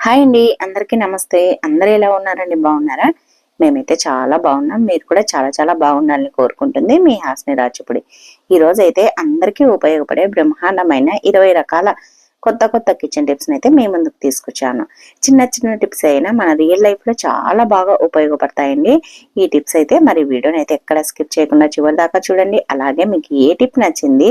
Hi అండి అందరికీ నమస్తే. అందరూ ఎలా ఉన్నారండి? బాగున్నారా? మేమైతే చాలా బాగున్నాం. మీరు కూడా చాలా చాలా బాగుండాలని కోరుకుంటుంది మీ హాస్ని రాచిపుడి ఈ అయితే అందరికీ ఉపయోగపడే బ్రహ్మాండమైన ఇరవై రకాల కొత్త కొత్త కిచెన్ టిప్స్ని అయితే మీ ముందుకు తీసుకొచ్చాను. చిన్న చిన్న టిప్స్ అయినా మన రియల్ లైఫ్లో చాలా బాగా ఉపయోగపడతాయండి. ఈ టిప్స్ అయితే మరి వీడియోని అయితే ఎక్కడ స్కిప్ చేయకుండా చివరి దాకా చూడండి. అలాగే మీకు ఏ టిప్ నచ్చింది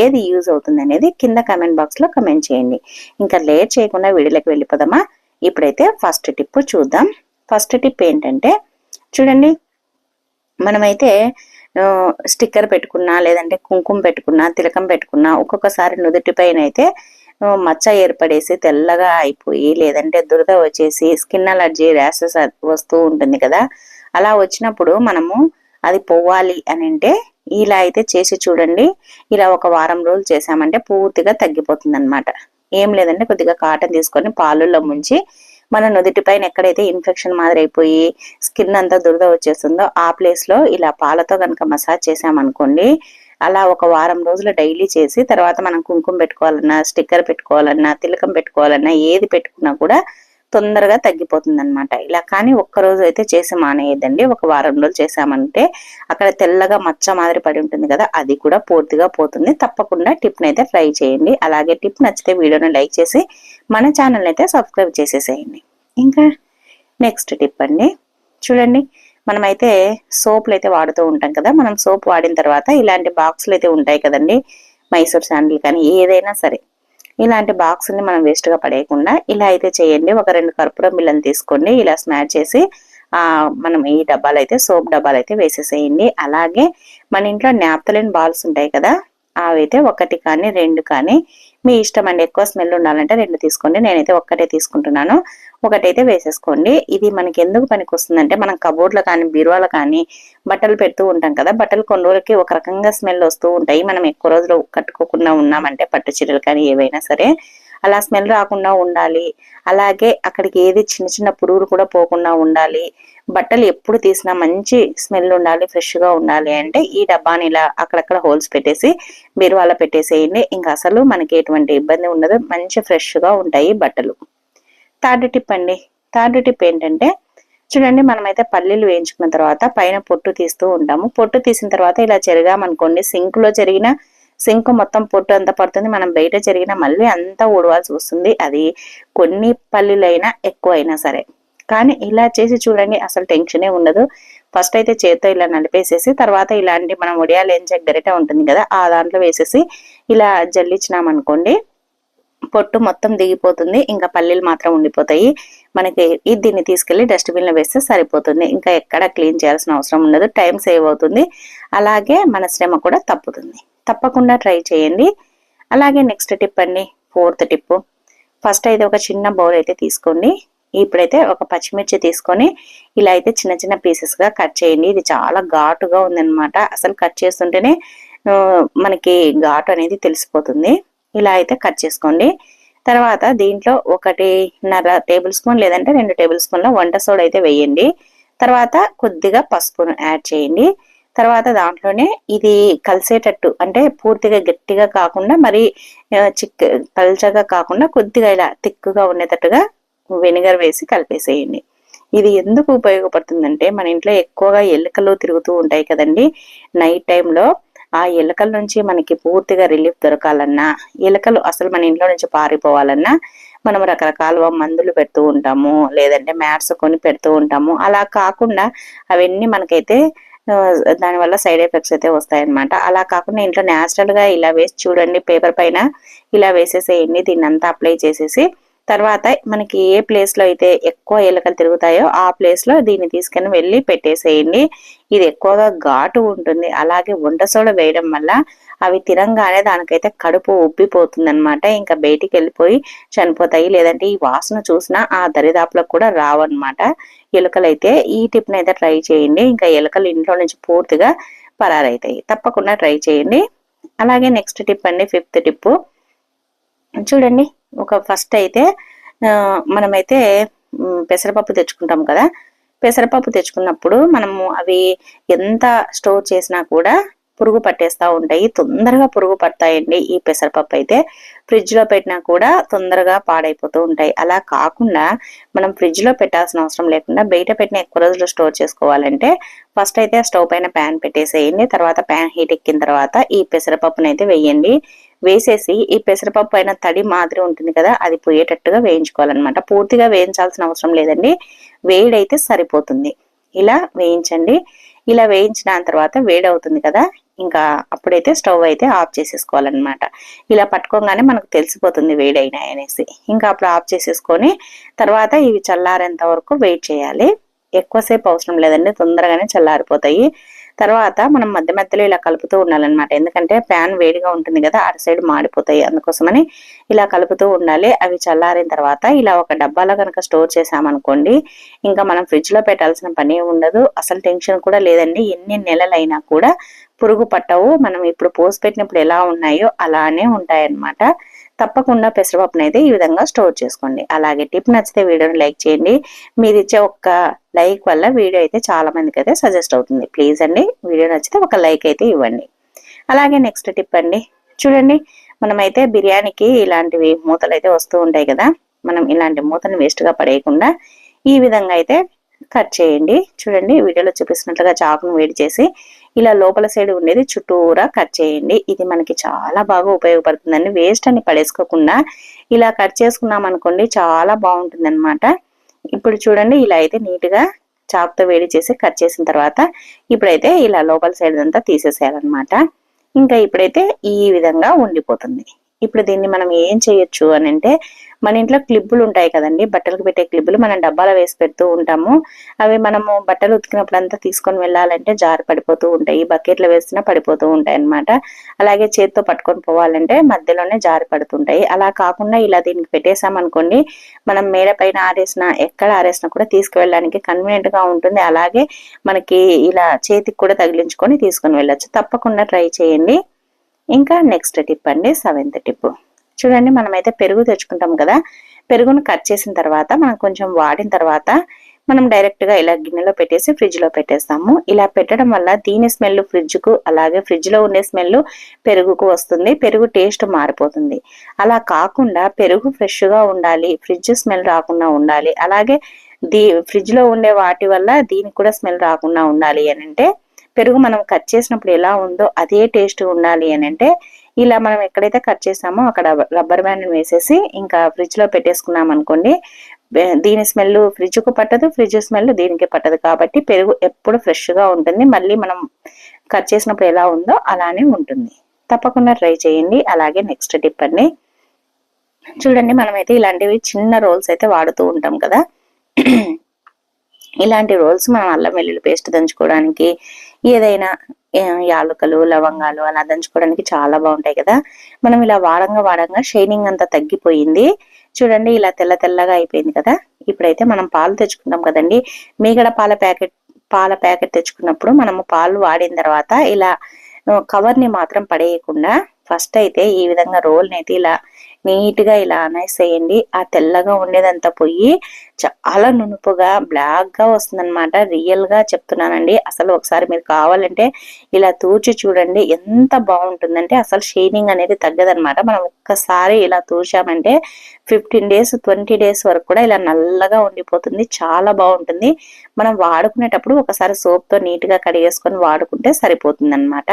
ఏది యూజ్ అవుతుంది అనేది కింద కమెంట్ బాక్స్లో కమెంట్ చేయండి. ఇంకా లేట్ చేయకుండా వీడియోలోకి వెళ్ళిపోదామా? ఇప్పుడైతే ఫస్ట్ టిప్ చూద్దాం. ఫస్ట్ టిప్ ఏంటంటే చూడండి మనమైతే స్టిక్కర్ పెట్టుకున్నా లేదంటే కుంకుమ పెట్టుకున్నా తిలకం పెట్టుకున్నా ఒక్కొక్కసారి నుదుటిపైన అయితే మచ్చ ఏర్పడేసి తెల్లగా అయిపోయి లేదంటే దురద వచ్చేసి స్కిన్ అలర్జీ ర్యాసెస్ వస్తూ ఉంటుంది కదా. అలా వచ్చినప్పుడు మనము అది పోవాలి అని అంటే ఇలా అయితే చేసి చూడండి. ఇలా ఒక వారం రోజులు చేసామంటే పూర్తిగా తగ్గిపోతుంది అనమాట ఏం లేదంటే కొద్దిగా కాటన్ తీసుకొని పాలల్లో ముంచి మన నుదుటి పైన ఎక్కడైతే ఇన్ఫెక్షన్ మాదిరి అయిపోయి స్కిన్ అంతా దురద వచ్చేస్తుందో ఆ ప్లేస్లో ఇలా పాలతో కనుక మసాజ్ చేసామనుకోండి అలా ఒక వారం రోజులు డైలీ చేసి తర్వాత మనం కుంకుమ పెట్టుకోవాలన్నా స్టిక్కర్ పెట్టుకోవాలన్నా తిలకం పెట్టుకోవాలన్నా ఏది పెట్టుకున్నా కూడా తొందరగా తగ్గిపోతుంది అనమాట ఇలా కానీ ఒక్క రోజు అయితే చేసి మానేయద్దండి. ఒక వారం రోజులు చేసామంటే అక్కడ తెల్లగా మచ్చ మాదిరి పడి ఉంటుంది కదా అది కూడా పూర్తిగా పోతుంది. తప్పకుండా టిప్ని అయితే ట్రై చేయండి. అలాగే టిప్ నచ్చితే వీడియోని లైక్ చేసి మన ఛానల్ అయితే సబ్స్క్రైబ్ చేసేసేయండి. ఇంకా నెక్స్ట్ టిప్ అండి. చూడండి మనమైతే సోప్లు అయితే వాడుతూ ఉంటాం కదా. మనం సోప్ వాడిన తర్వాత ఇలాంటి బాక్సులు అయితే ఉంటాయి కదండి. మైసూర్ శాండిల్ కానీ ఏదైనా సరే. ఇలాంటి బాక్స్ని మనం వేస్ట్గా పడేయకుండా ఇలా అయితే చేయండి. ఒక రెండు కర్పూరం బిళ్ళని తీసుకోండి. ఇలా స్మాష్ చేసి మనం ఈ డబ్బాలు అయితే సోప్ డబ్బాలు అయితే వేసేసేయండి. అలాగే మన ఇంట్లో నాప్తలిన్ బాల్స్ ఉంటాయి కదా అవైతే ఒకటి కానీ రెండు కానీ మీ ఇష్టం అండి. ఎక్కువ స్మెల్ ఉండాలంటే రెండు తీసుకోండి. నేనైతే ఒక్కటే తీసుకుంటున్నాను. ఒకటైతే వేసేసుకోండి. ఇది మనకి ఎందుకు పనికి వస్తుందంటే మనం కబోర్డ్లో కానీ బీరువాలో కానీ బట్టలు పెడుతూ ఉంటాం కదా బట్టలు కొన్ని రోజులకి ఒక రకంగా స్మెల్ వస్తూ ఉంటాయి. మనం ఎక్కువ రోజులు కట్టుకోకుండా ఉన్నామంటే పట్టు చీరలు కానీ ఏవైనా సరే అలా స్మెల్ రాకుండా ఉండాలి. అలాగే అక్కడికి ఏది చిన్న చిన్న పురుగులు కూడా పోకుండా ఉండాలి. బట్టలు ఎప్పుడు తీసినా మంచి స్మెల్ ఉండాలి ఫ్రెష్గా ఉండాలి అంటే ఈ డబ్బాని ఇలా అక్కడక్కడ హోల్స్ పెట్టేసి బీరువాలో పెట్టేసేయండి. ఇంకా అసలు మనకి ఎటువంటి ఇబ్బంది ఉండదు. మంచి ఫ్రెష్గా ఉంటాయి బట్టలు. థర్డ్ టిప్ అండి. థర్డ్ టిప్ ఏంటంటే చూడండి మనమైతే పల్లీలు వేయించుకున్న తర్వాత పైన పొట్టు తీస్తూ ఉంటాము. పొట్టు తీసిన తర్వాత ఇలా చెరిగామనుకోండి సింక్లో చెరిగిన సింక్ మొత్తం పొట్టు అంతా పడుతుంది. మనం బయట చెరిగిన మళ్ళీ అంతా ఊడవాల్సి వస్తుంది. అది కొన్ని పల్లీలైనా ఎక్కువ అయినా సరే. కానీ ఇలా చేసి చూడండి అసలు టెన్షనే ఉండదు. ఫస్ట్ అయితే చేత్తో ఇలా నలిపేసేసి తర్వాత ఇలాంటి మనం ఒడియాలు ఏం గరిట ఉంటుంది కదా ఆ దాంట్లో వేసేసి ఇలా జల్లిచ్చినామనుకోండి పొట్టు మొత్తం దిగిపోతుంది. ఇంకా పల్లీలు మాత్రం ఉండిపోతాయి. మనకి ఇది దీన్ని తీసుకెళ్ళి డస్ట్బిన్లో వేస్తే సరిపోతుంది. ఇంకా ఎక్కడ క్లీన్ చేయాల్సిన అవసరం ఉండదు. టైం సేవ్ అవుతుంది. అలాగే మన శ్రమ కూడా తప్పుతుంది. తప్పకుండా ట్రై చేయండి. అలాగే నెక్స్ట్ టిప్ అండి. ఫోర్త్ టిప్ ఫస్ట్ అయితే ఒక చిన్న బౌల్ అయితే తీసుకోండి. ఇప్పుడైతే ఒక పచ్చిమిర్చి తీసుకొని ఇలా అయితే చిన్న చిన్న పీసెస్గా కట్ చేయండి. ఇది చాలా ఘాటుగా ఉందన్నమాట. అసలు కట్ చేస్తుంటేనే మనకి ఘాటు అనేది తెలిసిపోతుంది. ఇలా అయితే కట్ చేసుకోండి. తర్వాత దీంట్లో ఒకటిన్నర టేబుల్ స్పూన్ లేదంటే రెండు టేబుల్ స్పూన్ల వంట సోడ అయితే వేయండి. తర్వాత కొద్దిగా పసుపును యాడ్ చేయండి. తర్వాత దాంట్లోనే ఇది కలిసేటట్టు అంటే పూర్తిగా గట్టిగా కాకుండా మరి చిక్ పల్చగా కాకుండా కొద్దిగా ఇలా తిక్కుగా ఉండేటట్టుగా వెనిగర్ వేసి కలిపేసేయండి. ఇది ఎందుకు ఉపయోగపడుతుందంటే మన ఇంట్లో ఎక్కువగా ఎలుకలు తిరుగుతూ ఉంటాయి కదండి. నైట్ టైంలో ఆ ఎలుకల నుంచి మనకి పూర్తిగా రిలీఫ్ దొరకాలన్నా ఎలుకలు అసలు మన ఇంట్లో నుంచి పారిపోవాలన్నా మనం రకరకాల మందులు పెడుతూ ఉంటాము లేదంటే మ్యాట్స్ కొని పెడుతూ ఉంటాము. అలా కాకుండా అవన్నీ మనకైతే దానివల్ల సైడ్ ఎఫెక్ట్స్ అయితే వస్తాయన్నమాట. అలా కాకుండా ఇంట్లో న్యాచురల్గా ఇలా వేసి చూడండి పేపర్ పైన ఇలా వేసేసేయండి దీన్ని అంతా అప్లై చేసేసి తర్వాత మనకి ఏ ప్లేస్లో అయితే ఎక్కువ ఎలుకలు తిరుగుతాయో ఆ ప్లేస్లో దీన్ని తీసుకుని వెళ్ళి పెట్టేసేయండి. ఇది ఎక్కువగా ఘాటు ఉంటుంది. అలాగే వంట సోడ వేయడం వల్ల అవి తిరంగానే దానికైతే కడుపు ఉబ్బిపోతుంది అనమాట ఇంకా బయటికి వెళ్ళిపోయి చనిపోతాయి. లేదంటే ఈ వాసన చూసినా ఆ దరిదాపులకు కూడా రావన్నమాట. ఎలుకలైతే ఈ టిప్ని అయితే ట్రై చేయండి. ఇంకా ఎలుకలు ఇంట్లో నుంచి పూర్తిగా పరారైతాయి. తప్పకుండా ట్రై చేయండి. అలాగే నెక్స్ట్ టిప్ అండి. ఫిఫ్త్ టిప్పు చూడండి ఒక ఫస్ట్ అయితే ఆ, మనమైతే పెసరపప్పు తెచ్చుకుంటాం కదా. పెసరపప్పు తెచ్చుకున్నప్పుడు మనము అవి ఎంత స్టోర్ చేసినా కూడా పురుగు పట్టేస్తూ ఉంటాయి. తొందరగా పురుగు పడతాయండి. ఈ పెసరపప్పు అయితే ఫ్రిడ్జ్లో పెట్టినా కూడా తొందరగా పాడైపోతూ ఉంటాయి. అలా కాకుండా మనం ఫ్రిడ్జ్లో పెట్టాల్సిన అవసరం లేకుండా బయట పెట్టిన ఎక్కువ రోజులు స్టోర్ చేసుకోవాలంటే ఫస్ట్ అయితే స్టవ్ పైన ప్యాన్ పెట్టేసేయండి. తర్వాత ప్యాన్ హీట్ ఎక్కిన తర్వాత ఈ పెసరపప్పునైతే అయితే వేయండి. వేసేసి ఈ పెసరపప్పు పైన తడి మాదిరి ఉంటుంది కదా అది పోయేటట్టుగా వేయించుకోవాలన్నమాట. పూర్తిగా వేయించాల్సిన అవసరం లేదండి. వేడైతే సరిపోతుంది. ఇలా వేయించండి. ఇలా వేయించిన తర్వాత వేడి అవుతుంది కదా ఇంకా అప్పుడైతే స్టవ్ అయితే ఆఫ్ చేసేసుకోవాలన్నమాట. ఇలా పట్టుకోగానే మనకు తెలిసిపోతుంది వేడైనాయి అనేసి. ఇంకా అప్పుడు ఆఫ్ చేసేసుకొని తర్వాత ఇవి చల్లారేంత వరకు వెయిట్ చేయాలి. ఎక్కువసేపు అవసరం లేదండి తొందరగానే చల్లారిపోతాయి. తర్వాత మనం మధ్య మధ్యలో ఇలా కలుపుతూ ఉండాలన్నమాట. ఎందుకంటే ప్యాన్ వేడిగా ఉంటుంది కదా అటు సైడ్ మాడిపోతాయి అందుకోసమని ఇలా కలుపుతూ ఉండాలి. అవి చల్లారిన తర్వాత ఇలా ఒక డబ్బాలో కనుక స్టోర్ చేసామనుకోండి ఇంకా మనం ఫ్రిడ్జ్లో పెట్టాల్సిన పని ఉండదు. అసలు టెన్షన్ కూడా లేదండి. ఎన్ని నెలలైనా కూడా పురుగు పట్టవు. మనం ఇప్పుడు పోసి పెట్టినప్పుడు ఎలా ఉన్నాయో అలానే ఉంటాయన్నమాట. తప్పకుండా పెసరపప్పును అయితే ఈ విధంగా స్టోర్ చేసుకోండి. అలాగే టిప్ నచ్చితే వీడియోని లైక్ చేయండి. మీరు ఇచ్చే ఒక్క లైక్ వల్ల వీడియో అయితే చాలా మందికి అయితే సజెస్ట్ అవుతుంది. ప్లీజ్ అండి వీడియో నచ్చితే ఒక లైక్ అయితే ఇవ్వండి. అలాగే నెక్స్ట్ టిప్ అండి. చూడండి మనమైతే బిర్యానీకి ఇలాంటివి మూతలు అయితే వస్తూ ఉంటాయి కదా మనం ఇలాంటి మూతను వేస్ట్గా పడేయకుండా ఈ విధంగా అయితే కట్ చేయండి. చూడండి వీడియోలో చూపిస్తున్నట్లుగా చాకును వేడి చేసి ఇలా లోపల సైడ్ ఉండేది చుట్టూరా కట్ చేయండి. ఇది మనకి చాలా బాగా ఉపయోగపడుతుందండి. వేస్ట్ అని పడేసుకోకుండా ఇలా కట్ చేసుకున్నాం అనుకోండి చాలా బాగుంటుంది అనమాట ఇప్పుడు చూడండి ఇలా అయితే నీట్గా చాకుతో వేడి చేసి కట్ చేసిన తర్వాత ఇప్పుడైతే ఇలా లోపల సైడ్ అంతా తీసేసేయాలన్నమాట. ఇంకా ఇప్పుడైతే ఈ విధంగా ఉండిపోతుంది. ఇప్పుడు దీన్ని మనం ఏం చేయొచ్చు అని అంటే మన ఇంట్లో క్లిబ్బులు ఉంటాయి కదండి. బట్టలకు పెట్టే క్లిబ్బులు మనం డబ్బాలో వేసి పెడుతూ ఉంటాము. అవి మనము బట్టలు ఉతికినప్పుడు అంతా తీసుకొని వెళ్ళాలంటే జారి పడిపోతూ ఉంటాయి. బకెట్లో వేసినా పడిపోతూ ఉంటాయి అన్నమాట. అలాగే చేతితో పట్టుకొని పోవాలంటే మధ్యలోనే జారి పడుతుంటాయి అలా కాకుండా ఇలా దీనికి పెట్టేసామనుకోండి మనం మేడ పైన ఆరేసిన ఎక్కడ ఆరేసినా కూడా తీసుకువెళ్ళడానికి కన్వీనియంట్గా ఉంటుంది. అలాగే మనకి ఇలా చేతికి కూడా తగిలించుకొని తీసుకొని వెళ్ళచ్చు. తప్పకుండా ట్రై చేయండి. ఇంకా నెక్స్ట్ టిప్ అండి సెవెంత్ టిప్. చూడండి మనమైతే పెరుగు తెచ్చుకుంటాం కదా. పెరుగును కట్ చేసిన తర్వాత మనం కొంచెం వాడిన తర్వాత మనం డైరెక్ట్గా ఇలా గిన్నెలో పెట్టేసి ఫ్రిడ్జ్లో పెట్టేస్తాము. ఇలా పెట్టడం వల్ల దీని స్మెల్ ఫ్రిడ్జ్కు అలాగే ఫ్రిడ్జ్లో ఉండే స్మెల్ పెరుగుకు వస్తుంది. పెరుగు టేస్ట్ మారిపోతుంది. అలా కాకుండా పెరుగు ఫ్రెష్గా ఉండాలి ఫ్రిడ్జ్ స్మెల్ రాకుండా ఉండాలి అలాగే దీ ఫ్రిడ్జ్లో ఉండే వాటి వల్ల దీనికి కూడా స్మెల్ రాకుండా ఉండాలి అని అంటే పెరుగు మనం కట్ చేసినప్పుడు ఎలా ఉందో అదే టేస్ట్ ఉండాలి అని అంటే ఇలా మనం ఎక్కడైతే కట్ చేసామో అక్కడ రబ్బర్ బ్యాండ్ వేసేసి ఇంకా ఫ్రిడ్జ్లో పెట్టేసుకున్నాం అనుకోండి దీని స్మెల్ ఫ్రిడ్జ్కు పట్టదు ఫ్రిడ్జ్ స్మెల్ దీనికి పట్టదు. కాబట్టి పెరుగు ఎప్పుడు ఫ్రెష్గా ఉంటుంది. మళ్ళీ మనం కట్ చేసినప్పుడు ఎలా ఉందో అలానే ఉంటుంది. తప్పకుండా ట్రై చేయండి. అలాగే నెక్స్ట్ టిప్ అండి చూడండి మనమైతే ఇలాంటివి చిన్న రోల్స్ అయితే వాడుతూ ఉంటాం కదా. ఇలాంటి రోల్స్ మనం అల్లం వెల్లుల్లి పేస్ట్ దంచుకోవడానికి ఏదైనా యాలకులు లవంగాలు అలా దంచుకోవడానికి చాలా బాగుంటాయి కదా. మనం ఇలా వాడంగా వాడంగా షైనింగ్ అంతా తగ్గిపోయింది. చూడండి ఇలా తెల్ల తెల్లగా అయిపోయింది కదా. ఇప్పుడైతే మనం పాలు తెచ్చుకుంటాం కదండి. మీగడ పాల ప్యాకెట్ పాల ప్యాకెట్ తెచ్చుకున్నప్పుడు మనము పాలు వాడిన తర్వాత ఇలా కవర్ని మాత్రం పడేయకుండా ఫస్ట్ అయితే ఈ విధంగా రోల్ అయితే ఇలా నీట్గా ఇలా అనేసేయండి. ఆ తెల్లగా ఉండేదంతా పోయి చాలా నునుపుగా బ్లాక్గా వస్తుందన్నమాట. రియల్గా చెప్తున్నానండి. అసలు ఒకసారి మీరు కావాలంటే ఇలా తూచి చూడండి. ఎంత బాగుంటుందంటే అసలు షైనింగ్ అనేది తగ్గదనమాట మనం ఒక్కసారి ఇలా తూచామంటే ఫిఫ్టీన్ డేస్ ట్వంటీ డేస్ వరకు కూడా ఇలా నల్లగా ఉండిపోతుంది. చాలా బాగుంటుంది. మనం వాడుకునేటప్పుడు ఒకసారి సోప్తో నీట్గా కడిగేసుకొని వాడుకుంటే సరిపోతుంది అనమాట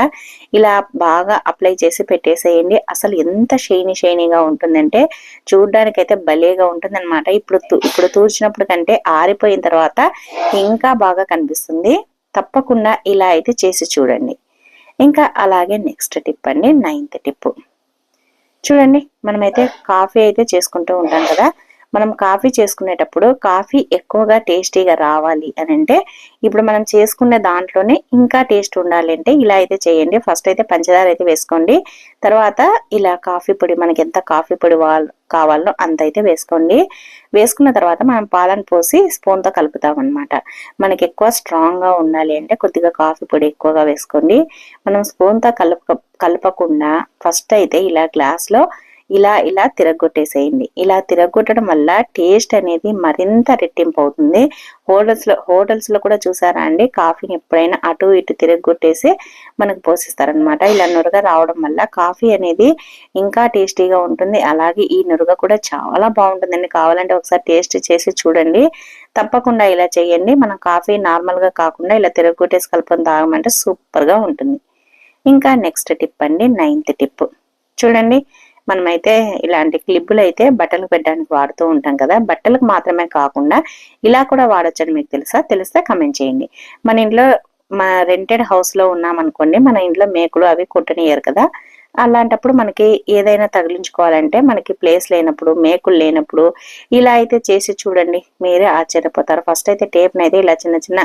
ఇలా బాగా అప్లై చేసి పెట్టేసేయండి. అసలు ఎంత షైనీ షైనీగా ఉంటుందంటే చూడడానికైతే భలేగా ఉంటుంది అనమాట ఇప్పుడు ఇప్పుడు తూర్చినప్పుడు కంటే ఆరిపోయిన తర్వాత ఇంకా బాగా కనిపిస్తుంది. తప్పకుండా ఇలా అయితే చేసి చూడండి. ఇంకా అలాగే నెక్స్ట్ టిప్ అండి నైన్త్ టిప్. చూడండి మనమైతే కాఫీ అయితే చేసుకుంటూ ఉంటాం కదా. మనం కాఫీ చేసుకునేటప్పుడు కాఫీ ఎక్కువగా టేస్టీగా రావాలి అని అంటే ఇప్పుడు మనం చేసుకునే దాంట్లోనే ఇంకా టేస్ట్ ఉండాలి అంటే ఇలా అయితే చేయండి. ఫస్ట్ అయితే పంచదార అయితే వేసుకోండి. తర్వాత ఇలా కాఫీ పొడి మనకి ఎంత కాఫీ పొడి కావాలో అంత అయితే వేసుకోండి. వేసుకున్న తర్వాత మనం పాలను పోసి స్పూన్తో కలుపుతాం అనమాట మనకి ఎక్కువ స్ట్రాంగ్గా ఉండాలి అంటే కొద్దిగా కాఫీ పొడి ఎక్కువగా వేసుకోండి. మనం స్పూన్తో కలుపు కలపకుండా ఫస్ట్ అయితే ఇలా గ్లాస్లో ఇలా ఇలా తిరగొట్టేసేయండి. ఇలా తిరగొట్టడం వల్ల టేస్ట్ అనేది మరింత రెట్టింపు అవుతుంది హోటల్స్లో హోటల్స్లో కూడా చూసారా అండి? కాఫీని ఎప్పుడైనా అటు ఇటు తిరగొట్టేసి మనకు పోషిస్తారనమాట ఇలా నురగ రావడం వల్ల కాఫీ అనేది ఇంకా టేస్టీగా ఉంటుంది. అలాగే ఈ నురగ కూడా చాలా బాగుంటుందండి. కావాలంటే ఒకసారి టేస్ట్ చేసి చూడండి. తప్పకుండా ఇలా చేయండి. మనం కాఫీ నార్మల్గా కాకుండా ఇలా తిరగొట్టేసి కలుపుకొని తాగమంటే సూపర్గా ఉంటుంది. ఇంకా నెక్స్ట్ టిప్ అండి. Ninth tip. చూడండి. మనమైతే ఇలాంటి క్లిప్పులు అయితే బట్టలు పెట్టడానికి వాడుతూ ఉంటాం కదా. బట్టలకు మాత్రమే కాకుండా ఇలా కూడా వాడొచ్చని మీకు తెలుసా? తెలిస్తే కమెంట్ చేయండి. మన ఇంట్లో మన రెంటెడ్ హౌస్లో మన ఇంట్లో మేకులు అవి కుట్టనియరు కదా. అలాంటప్పుడు మనకి ఏదైనా తగిలించుకోవాలంటే మనకి ప్లేస్ లేనప్పుడు మేకులు లేనప్పుడు ఇలా అయితే చేసి చూడండి. మీరే ఆశ్చర్యపోతారు. ఫస్ట్ అయితే టేప్ అయితే ఇలా చిన్న చిన్న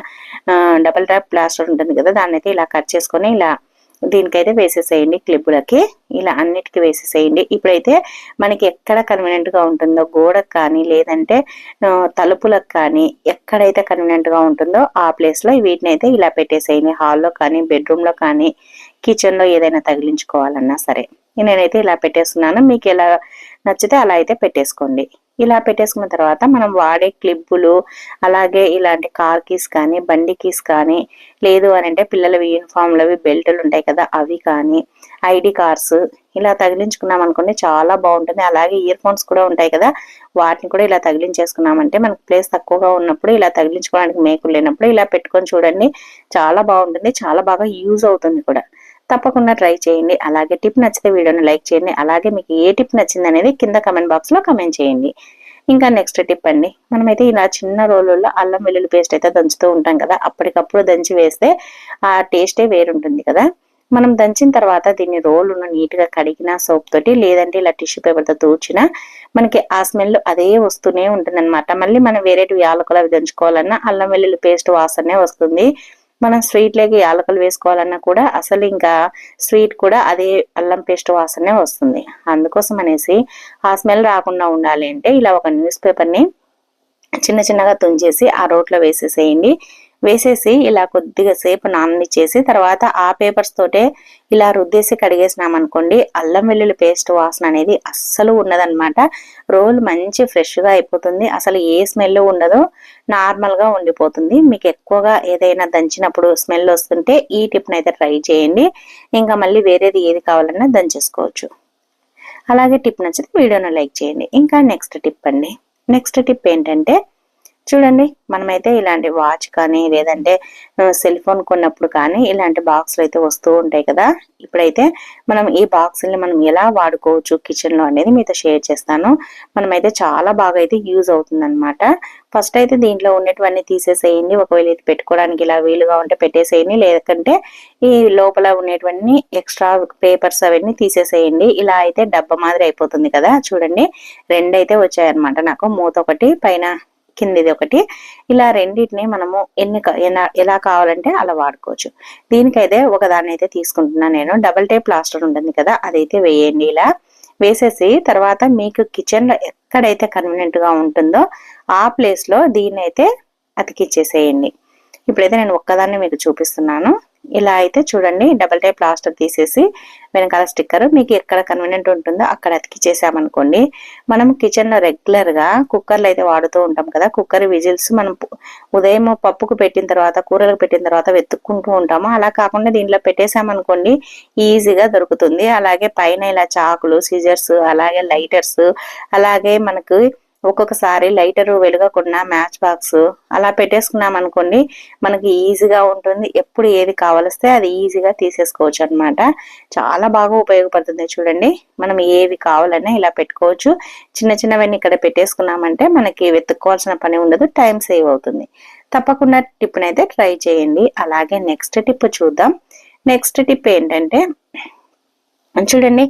డబల్ ట్యాప్ ప్లాస్టర్ ఉంటుంది కదా దాన్ని అయితే ఇలా కట్ చేసుకొని ఇలా దీనికైతే వేసేసేయండి క్లిప్పులకి. ఇలా అన్నిటికీ వేసేసేయండి. ఇప్పుడైతే మనకి ఎక్కడ కన్వీనియంట్గా ఉంటుందో గోడకు కానీ లేదంటే తలుపులకు కానీ ఎక్కడైతే కన్వీనియంట్గా ఉంటుందో ఆ ప్లేస్లో వీటిని అయితే ఇలా పెట్టేసేయండి. హాల్లో కానీ బెడ్రూమ్లో కానీ కిచెన్లో ఏదైనా తగిలించుకోవాలన్నా సరే. నేనైతే ఇలా పెట్టేస్తున్నాను. మీకు ఎలా నచ్చితే అలా అయితే పెట్టేసుకోండి. ఇలా పెట్టేసుకున్న తర్వాత మనం వాడే క్లిప్పులు అలాగే ఇలాంటి కార్ కీస్ కానీ బండి కీస్ కానీ లేదు అని అంటే పిల్లలవి యూనిఫామ్లవి బెల్టులు ఉంటాయి కదా అవి కానీ ఐడి కార్డ్స్ ఇలా తగిలించుకున్నాం అనుకోండి చాలా బాగుంటుంది. అలాగే ఇయర్ ఫోన్స్ కూడా ఉంటాయి కదా వాటిని కూడా ఇలా తగిలించేసుకున్నామంటే మనకు ప్లేస్ తక్కువగా ఉన్నప్పుడు ఇలా తగిలించుకోవడానికి మేకులు లేనప్పుడు ఇలా పెట్టుకొని చూడండి చాలా బాగుంటుంది చాలా బాగా యూజ్ అవుతుంది కూడా. తప్పకుండా ట్రై చేయండి. అలాగే టిప్ నచ్చితే వీడియోని లైక్ చేయండి. అలాగే మీకు ఏ టిప్ నచ్చింది అనేది కింద కమెంట్ బాక్స్లో కమెంట్ చేయండి. ఇంకా నెక్స్ట్ టిప్ అండి. మనమైతే ఇలా చిన్న రోలుల్లో అల్లం వెల్లుల్లి పేస్ట్ అయితే దంచుతూ ఉంటాం కదా అప్పటికప్పుడు దంచి వేస్తే ఆ టేస్టే వేరుంటుంది కదా. మనం దంచిన తర్వాత దీన్ని రోలును నీట్గా కడిగిన సోప్ తోటి లేదంటే ఇలా టిష్యూ పేపర్తో తూచినా మనకి ఆ స్మెల్ అదే వస్తూనే ఉంటుంది మళ్ళీ మనం వేరేటివి యాలకులు అవి దంచుకోవాలన్నా అల్లం వెల్లుల్లి పేస్ట్ వాసనే వస్తుంది. మనం స్వీట్ లేక యాలకలు వేసుకోవాలన్నా కూడా అసలు ఇంకా స్వీట్ కూడా అదే అల్లం పేస్ట్ వాసనే వస్తుంది. అందుకోసం అనేసి ఆ స్మెల్ రాకుండా ఉండాలి అంటే ఇలా ఒక న్యూస్ పేపర్ని చిన్న చిన్నగా తుంచేసి ఆ రోట్లో వేసేసేయండి. వేసేసి ఇలా కొద్దిగా సేపు నాననిచ్చేసి తర్వాత ఆ పేపర్స్ తోటే ఇలా రుద్దేసి కడిగేసినామనుకోండి అల్లం వెల్లుల్లి పేస్ట్ వాసన అనేది అస్సలు ఉండదన్నమాట. రోల్ మంచి ఫ్రెష్గా అయిపోతుంది. అసలు ఏ స్మెల్ ఉండదో నార్మల్గా ఉండిపోతుంది. మీకు ఎక్కువగా ఏదైనా దంచినప్పుడు స్మెల్ వస్తుంటే ఈ టిప్ని అయితే ట్రై చేయండి. ఇంకా మళ్ళీ వేరేది ఏది కావాలన్నా దంచేసుకోవచ్చు. అలాగే టిప్ నచ్చితే వీడియోను లైక్ చేయండి. ఇంకా నెక్స్ట్ టిప్ అండి. నెక్స్ట్ టిప్ ఏంటంటే చూడండి మనమైతే ఇలాంటి వాచ్ కానీ లేదంటే సెల్ ఫోన్ కొన్నప్పుడు కానీ ఇలాంటి బాక్సులు అయితే వస్తూ ఉంటాయి కదా. ఇప్పుడైతే మనం ఈ బాక్సుల్ని మనం ఎలా వాడుకోవచ్చు కిచెన్లో అనేది మీతో షేర్ చేస్తాను. మనమైతే చాలా బాగా అయితే యూజ్ అవుతుందన్నమాట. ఫస్ట్ అయితే దీంట్లో ఉన్నటువన్నీ తీసేసేయండి. ఒకవేళ ఇది పెట్టుకోవడానికి ఇలా వీలుగా ఉంటే పెట్టేసేయండి. లేదంటే ఈ లోపల ఉన్నటువంటి ఎక్స్ట్రా పేపర్స్ అవన్నీ తీసేసేయండి. ఇలా అయితే డబ్బా మాదిరి అయిపోతుంది కదా. చూడండి రెండు అయితే వచ్చాయన్నమాట. నాకు మూత ఒకటి పైన కిందిది ఒకటి ఇలా రెండింటిని మనము ఎన్ని ఎలా కావాలంటే అలా వాడుకోవచ్చు. దీనికైతే ఒకదాన్ని అయితే తీసుకుంటున్నాను నేను. డబల్ టైప్ ప్లాస్టర్ ఉంటుంది కదా అదైతే వేయండి ఇలా. వేసేసి తర్వాత మీకు కిచెన్లో ఎక్కడైతే కన్వీనియంట్గా ఉంటుందో ఆ ప్లేస్లో దీన్ని అయితే అతికిచ్చేసేయండి. ఇప్పుడైతే నేను ఒక్కదాన్ని మీకు చూపిస్తున్నాను. ఇలా అయితే చూడండి డబల్ టైప్ ప్లాస్టర్ తీసేసి వెనకాల స్టిక్కర్ మీకు ఎక్కడ కన్వీనియంట్ ఉంటుందో అక్కడ అతికి చేసామనుకోండి మనం కిచెన్లో రెగ్యులర్గా కుక్కర్లు అయితే వాడుతూ ఉంటాం కదా కుక్కర్ విజిల్స్ మనం ఉదయం పప్పుకు పెట్టిన తర్వాత కూరలకు పెట్టిన తర్వాత వెతుక్కుంటూ ఉంటాము. అలా కాకుండా దీంట్లో పెట్టేసామనుకోండి ఈజీగా దొరుకుతుంది. అలాగే పైన ఇలా చాకులు సిజర్స్ అలాగే లైటర్స్ అలాగే మనకు ఒక్కొక్కసారి లైటర్ వెలుగకుండా మ్యాచ్ బాక్స్ అలా పెట్టేసుకున్నాం అనుకోండి మనకి ఈజీగా ఉంటుంది. ఎప్పుడు ఏది కావలిస్తే అది ఈజీగా తీసేసుకోవచ్చు అనమాట చాలా బాగా ఉపయోగపడుతుంది చూడండి. మనం ఏవి కావాలన్నా ఇలా పెట్టుకోవచ్చు. చిన్న చిన్నవన్నీ ఇక్కడ పెట్టేసుకున్నామంటే మనకి వెతుక్కోవాల్సిన పని ఉండదు టైం సేవ్ అవుతుంది. తప్పకుండా టిప్నైతే అయితే ట్రై చేయండి. అలాగే నెక్స్ట్ టిప్ చూద్దాం. నెక్స్ట్ టిప్ ఏంటంటే చూడండి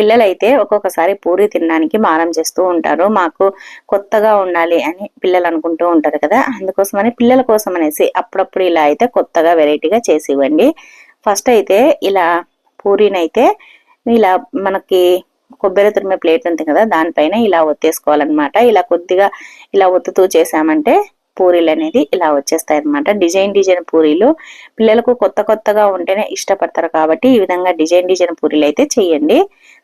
పిల్లలైతే ఒక్కొక్కసారి పూరి తినడానికి మారం చేస్తూ ఉంటారు. మాకు కొత్తగా ఉండాలి అని పిల్లలు అనుకుంటూ ఉంటారు కదా. అందుకోసమని పిల్లల కోసం అనేసి అప్పుడప్పుడు ఇలా అయితే కొత్తగా వెరైటీగా చేసి ఇవ్వండి. ఫస్ట్ అయితే ఇలా పూరీనైతే ఇలా మనకి కొబ్బరి తురిమే ప్లేట్ ఉంది కదా దానిపైన ఇలా ఒత్తేసుకోవాలన్నమాట. ఇలా కొద్దిగా ఇలా ఒత్తుతూ చేసామంటే పూరీలు అనేది ఇలా వచ్చేస్తాయి అనమాట డిజైన్ డిజైన్ పూరీలు పిల్లలకు కొత్త కొత్తగా ఉంటేనే ఇష్టపడతారు కాబట్టి ఈ విధంగా డిజైన్ డిజైన్ పూరీలు అయితే చేయండి.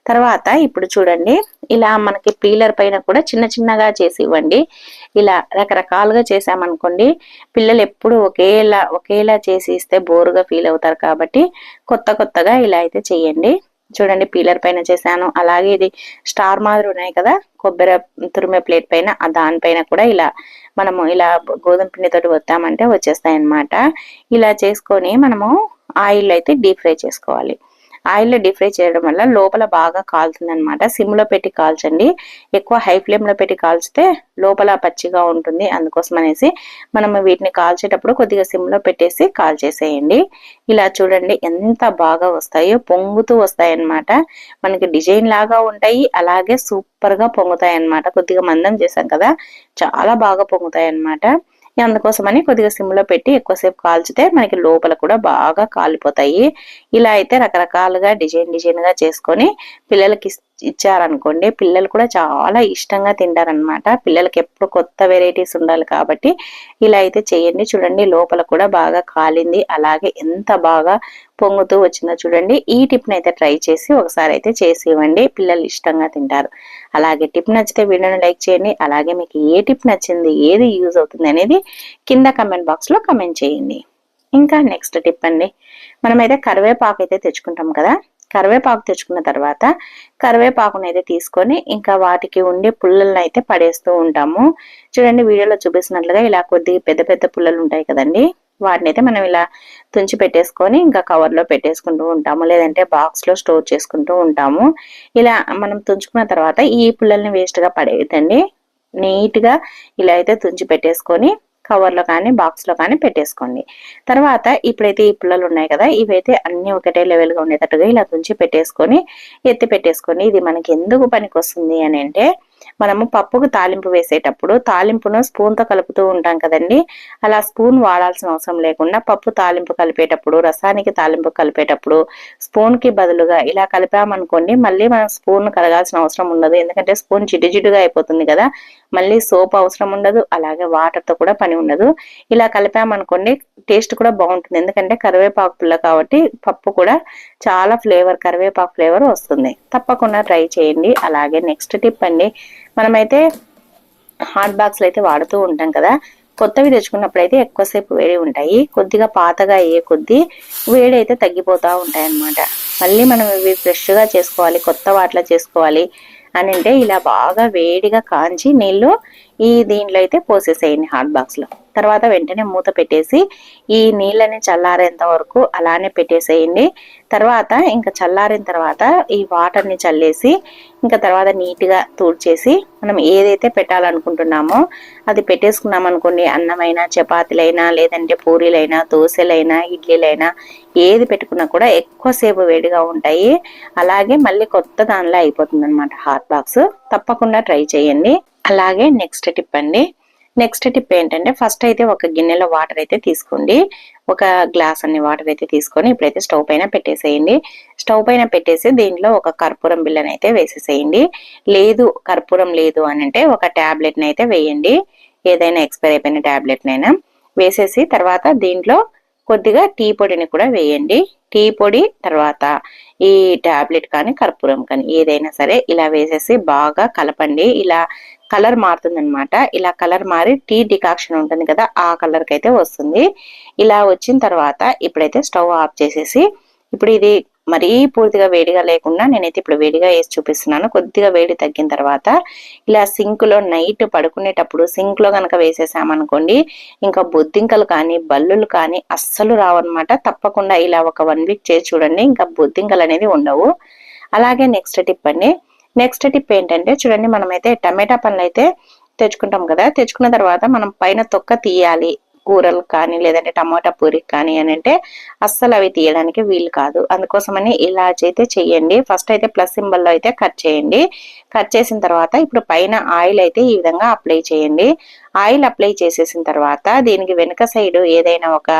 తర్వాత ఇప్పుడు చూడండి ఇలా మనకి పీలర్ పైన కూడా చిన్న చిన్నగా చేసి ఇవ్వండి. ఇలా రకరకాలుగా చేసామనుకోండి పిల్లలు ఎప్పుడు ఒకేలా ఒకేలా చేసి ఇస్తే బోరుగా ఫీల్ అవుతారు కాబట్టి కొత్త కొత్తగా ఇలా అయితే చేయండి. చూడండి పీలర్ పైన చేశాను. అలాగే ఇది స్టార్ మాదిరి ఉన్నాయి కదా కొబ్బరి తురిమే ప్లేట్ పైన దానిపైన కూడా ఇలా మనము ఇలా గోధుమ పిండితోటి వత్తామంటే వచ్చేస్తాయి అన్నమాట ఇలా చేసుకొని మనము ఆయిల్ అయితే డీప్ ఫ్రై చేసుకోవాలి. ఆయిల్లో డీప్ ఫ్రై చేయడం వల్ల లోపల బాగా కాలుతుంది అనమాట సిమ్లో పెట్టి కాల్చండి. ఎక్కువ హై ఫ్లేమ్లో పెట్టి కాల్చితే లోపల పచ్చిగా ఉంటుంది. అందుకోసం అనేసి మనం వీటిని కాల్చేటప్పుడు కొద్దిగా సిమ్లో పెట్టేసి కాల్చేసేయండి. ఇలా చూడండి ఎంత బాగా వస్తాయో పొంగుతూ వస్తాయి అన్నమాట మనకి డిజైన్ లాగా ఉంటాయి. అలాగే సూపర్గా పొంగుతాయి అన్నమాట కొద్దిగా మందం చేసాం కదా చాలా బాగా పొంగుతాయి అన్నమాట అందుకోసమని కొద్దిగా సిమ్లో పెట్టి ఎక్కువసేపు కాల్చితే మనకి లోపల కూడా బాగా కాలిపోతాయి. ఇలా అయితే రకరకాలుగా డిజైన్ డిజైన్గా చేసుకొని పిల్లలకి ఇచ్చారనుకోండి పిల్లలు కూడా చాలా ఇష్టంగా తింటారనమాట పిల్లలకి ఎప్పుడు కొత్త వెరైటీస్ ఉండాలి కాబట్టి ఇలా అయితే చేయండి. చూడండి లోపల కూడా బాగా కాలింది. అలాగే ఎంత బాగా పొంగుతూ వచ్చిందో చూడండి. ఈ టిప్ని అయితే ట్రై చేసి ఒకసారి అయితే చేసి ఇవ్వండి పిల్లలు ఇష్టంగా తింటారు. అలాగే టిప్ నచ్చితే వీడియోని లైక్ చేయండి. అలాగే మీకు ఏ టిప్ నచ్చింది ఏది యూజ్ అవుతుంది అనేది కింద కమెంట్ బాక్స్లో కమెంట్ చేయండి. ఇంకా నెక్స్ట్ టిప్ అండి. మనమైతే కరివేపాకు అయితే తెచ్చుకుంటాం కదా. కరివేపాకు తెచ్చుకున్న తర్వాత కరివేపాకును అయితే తీసుకొని ఇంకా వాటికి ఉండే పుల్లలను అయితే పడేస్తూ ఉంటాము. చూడండి వీడియోలో చూపిస్తున్నట్లుగా ఇలా కొద్ది పెద్ద పెద్ద పుల్లలు ఉంటాయి కదండి. వాటిని అయితే మనం ఇలా తుంచి పెట్టేసుకొని ఇంకా కవర్లో పెట్టేసుకుంటూ ఉంటాము. లేదంటే బాక్స్లో స్టోర్ చేసుకుంటూ ఉంటాము. ఇలా మనం తుంచుకున్న తర్వాత ఈ పుల్లల్ని వేస్ట్గా పడేయద్దండి. నీట్గా ఇలా అయితే తుంచి పెట్టేసుకొని కవర్లో కానీ బాక్స్లో కానీ పెట్టేసుకోండి. తర్వాత ఇప్పుడైతే ఈ పుల్లలు ఉన్నాయి కదా ఇవైతే అన్ని ఒకటే లెవెల్గా ఉండేటట్టుగా ఇలా తుంచి పెట్టేసుకొని ఎత్తి పెట్టేసుకొని ఇది మనకి ఎందుకు పనికి వస్తుంది అని అంటే మనము పప్పుకు తాలింపు వేసేటప్పుడు తాలింపును స్పూన్తో కలుపుతూ ఉంటాం కదండి. అలా స్పూన్ వాడాల్సిన అవసరం లేకుండా పప్పు తాలింపు కలిపేటప్పుడు రసానికి తాలింపు కలిపేటప్పుడు స్పూన్కి బదులుగా ఇలా కలిపామనుకోండి మళ్ళీ మనం స్పూన్ కలగాల్సిన అవసరం ఉండదు. ఎందుకంటే స్పూన్ జిడ్డు జిడ్డుగా అయిపోతుంది కదా. మళ్ళీ సోప్ అవసరం ఉండదు అలాగే వాటర్తో కూడా పని ఉండదు. ఇలా కలిపామనుకోండి టేస్ట్ కూడా బాగుంటుంది. ఎందుకంటే కరివేపాకు పుల్ల కాబట్టి పప్పు కూడా చాలా ఫ్లేవర్ కరివేపాకు ఫ్లేవర్ వస్తుంది. తప్పకుండా ట్రై చేయండి. అలాగే నెక్స్ట్ టిప్ అండి మనమైతే హాట్ బాక్స్లు అయితే వాడుతూ ఉంటాం కదా. కొత్తవి తెచ్చుకున్నప్పుడు అయితే ఎక్కువసేపు వేడి ఉంటాయి. కొద్దిగా పాతగా అయ్యే కొద్దీ వేడి అయితే తగ్గిపోతూ ఉంటాయి అన్నమాట మళ్ళీ మనం ఇవి ఫ్రెష్గా చేసుకోవాలి కొత్త వాటిలో చేసుకోవాలి అని అంటే ఇలా బాగా వేడిగా కాంచి నీళ్ళు ఈ దీంట్లో అయితే పోసేసేయండి హాట్ బాక్స్లో. తర్వాత వెంటనే మూత పెట్టేసి ఈ నీళ్ళని చల్లారేంత వరకు అలానే పెట్టేసేయండి. తర్వాత ఇంకా చల్లారిన తర్వాత ఈ వాటర్ని చల్లేసి ఇంకా తర్వాత నీట్గా తూడ్చేసి మనం ఏదైతే పెట్టాలనుకుంటున్నామో అది పెట్టేసుకున్నాం అనుకోండి అన్నమైనా చపాతీలైనా లేదంటే పూరీలైనా దోశలైనా ఇడ్లీలైనా ఏది పెట్టుకున్నా కూడా ఎక్కువసేపు వేడిగా ఉంటాయి. అలాగే మళ్ళీ కొత్త దానిలో అయిపోతుంది అనమాట హాట్ బాక్స్. తప్పకుండా ట్రై చేయండి. అలాగే నెక్స్ట్ టిప్ అండి. నెక్స్ట్ టిప్ ఏంటంటే ఫస్ట్ అయితే ఒక గిన్నెలో వాటర్ అయితే తీసుకోండి. ఒక గ్లాస్ అన్ని వాటర్ అయితే తీసుకొని ఇప్పుడైతే స్టవ్ పైన పెట్టేసేయండి. స్టవ్ పైన పెట్టేసి దీంట్లో ఒక కర్పూరం బిల్లని అయితే వేసేసేయండి. లేదు కర్పూరం లేదు అని అంటే ఒక టాబ్లెట్ని అయితే వేయండి. ఏదైనా ఎక్స్పైర్ అయిపోయిన టాబ్లెట్నైనా వేసేసి తర్వాత దీంట్లో కొద్దిగా టీ పొడిని కూడా వేయండి. టీ పొడి తర్వాత ఈ టాబ్లెట్ కానీ కర్పూరం కానీ ఏదైనా సరే ఇలా వేసేసి బాగా కలపండి. ఇలా కలర్ మారుతుంది అనమాట ఇలా కలర్ మారి టీ డికాక్షన్ ఉంటుంది కదా ఆ కలర్కి అయితే వస్తుంది. ఇలా వచ్చిన తర్వాత ఇప్పుడైతే స్టవ్ ఆఫ్ చేసేసి ఇప్పుడు ఇది మరీ పూర్తిగా వేడిగా లేకుండా నేనైతే ఇప్పుడు వేడిగా వేసి చూపిస్తున్నాను. కొద్దిగా వేడి తగ్గిన తర్వాత ఇలా సింక్లో నైట్ పడుకునేటప్పుడు సింక్లో కనుక వేసేసామనుకోండి ఇంకా బొద్దింకలు కానీ బల్లులు కానీ అస్సలు రావన్నమాట. తప్పకుండా ఇలా ఒక వన్ వీక్ చేసి చూడండి ఇంకా బొద్దింకలు అనేది ఉండవు. అలాగే నెక్స్ట్ టిప్ అండి నెక్స్ట్ టిప్ ఏంటంటే చూడండి మనమైతే టమాటా పనులు అయితే తెచ్చుకుంటాం కదా తెచ్చుకున్న తర్వాత మనం పైన తొక్క తీయాలి. కూరలు కానీ లేదంటే టమాటా పూరికి కానీ అని అంటే అస్సలు అవి తీయడానికి వీలు కాదు. అందుకోసమని ఇలా అయితే చెయ్యండి ఫస్ట్ అయితే ప్లస్ సింబల్లో అయితే కట్ చేయండి. కట్ చేసిన తర్వాత ఇప్పుడు పైన ఆయిల్ అయితే ఈ విధంగా అప్లై చేయండి. ఆయిల్ అప్లై చేసేసిన తర్వాత దీనికి వెనుక సైడ్ ఏదైనా ఒక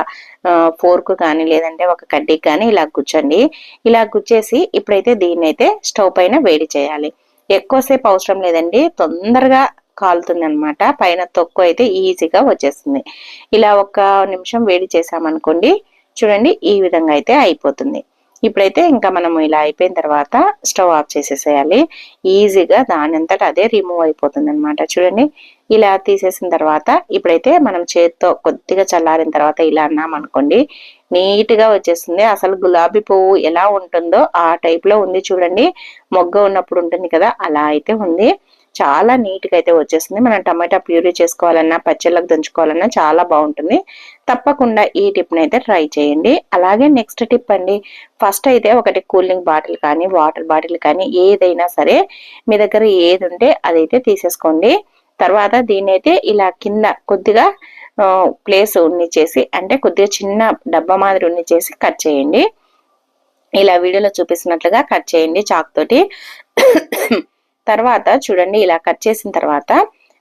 ఫోర్క్ కానీ లేదంటే ఒక కడ్డీకి కానీ ఇలా గుచ్చండి ఇలా గుచ్చేసి ఇప్పుడైతే దీన్ని అయితే స్టవ్ పైన వేడి చేయాలి. ఎక్కువసేపు అవసరం లేదండి. తొందరగా కాలుతుంది అనమాట పైన తొక్కు అయితే ఈజీగా వచ్చేస్తుంది. ఇలా ఒక నిమిషం వేడి చేసామనుకోండి చూడండి ఈ విధంగా అయితే అయిపోతుంది. ఇప్పుడైతే ఇంకా మనము ఇలా అయిపోయిన తర్వాత స్టవ్ ఆఫ్ చేసేసేయాలి. ఈజీగా దాని అదే రిమూవ్ అయిపోతుంది అనమాట చూడండి ఇలా తీసేసిన తర్వాత ఇప్పుడైతే మనం చేత్తో కొద్దిగా చల్లారిన తర్వాత ఇలా అన్నాం అనుకోండి వచ్చేస్తుంది. అసలు గులాబీ పువ్వు ఎలా ఉంటుందో ఆ టైప్లో ఉంది చూడండి. మొగ్గ ఉన్నప్పుడు ఉంటుంది కదా అలా అయితే ఉంది. చాలా నీట్గా అయితే వచ్చేస్తుంది. మనం టమాటా ప్యూరీ చేసుకోవాలన్నా పచ్చళ్ళకు దంచుకోవాలన్నా చాలా బాగుంటుంది తప్పకుండా ఈ టిప్ని అయితే ట్రై చేయండి. అలాగే నెక్స్ట్ టిప్ అండి. ఫస్ట్ అయితే ఒకటి కూలింగ్ బాటిల్ కానీ వాటర్ బాటిల్ కానీ ఏదైనా సరే మీ దగ్గర ఏది ఉంటే అదైతే తీసేసుకోండి. తర్వాత దీని అయితే ఇలా కింద కొద్దిగా ప్లేస్ ఉన్నిచ్చేసి అంటే కొద్దిగా చిన్న డబ్బా మాదిరి ఉన్నిచ్చేసి కట్ చేయండి. ఇలా వీడియోలో చూపిస్తున్నట్లుగా కట్ చేయండి చాక్ తోటి. తర్వాత చూడండి ఇలా కట్ చేసిన తర్వాత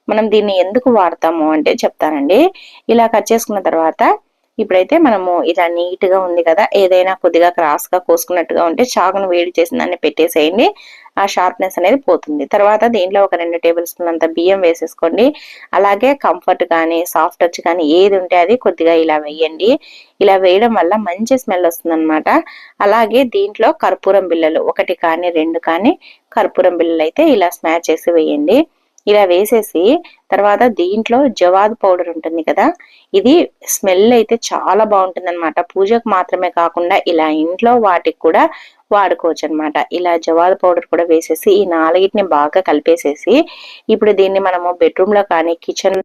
మనం దీన్ని ఎందుకు వాడతాము అంటే చెప్తానండి. ఇలా కట్ చేసుకున్న తర్వాత ఇప్పుడైతే మనము ఇలా నీట్గా ఉంది కదా ఏదైనా కొద్దిగా క్రాస్గా కోసుకున్నట్టుగా ఉంటే చాకును వేడి చేసిన దాన్ని పెట్టేసేయండి. ఆ షార్ప్నెస్ అనేది పోతుంది. తర్వాత దీంట్లో ఒక రెండు టేబుల్ స్పూన్ అంత బియ్యం వేసేసుకోండి. అలాగే కంఫర్ట్ కానీ సాఫ్ట్ టచ్ కానీ ఏది ఉంటే అది కొద్దిగా ఇలా వేయండి. ఇలా వేయడం వల్ల మంచి స్మెల్ వస్తుంది అలాగే దీంట్లో కర్పూరం బిళ్ళలు ఒకటి కానీ రెండు కానీ కర్పూరం బిళ్ళలు అయితే ఇలా స్మాచ్ చేసి వేయండి. ఇలా వేసేసి తర్వాత దీంట్లో జవాద్ పౌడర్ ఉంటుంది కదా ఇది స్మెల్ అయితే చాలా బాగుంటుంది అనమాట పూజకు మాత్రమే కాకుండా ఇలా ఇంట్లో వాటికి కూడా వాడుకోవచ్చు అనమాట ఇలా జవాద్ పౌడర్ కూడా వేసేసి ఈ నాలుగిటిని బాగా కలిపేసేసి ఇప్పుడు దీన్ని మనము బెడ్రూమ్లో కానీ కిచెన్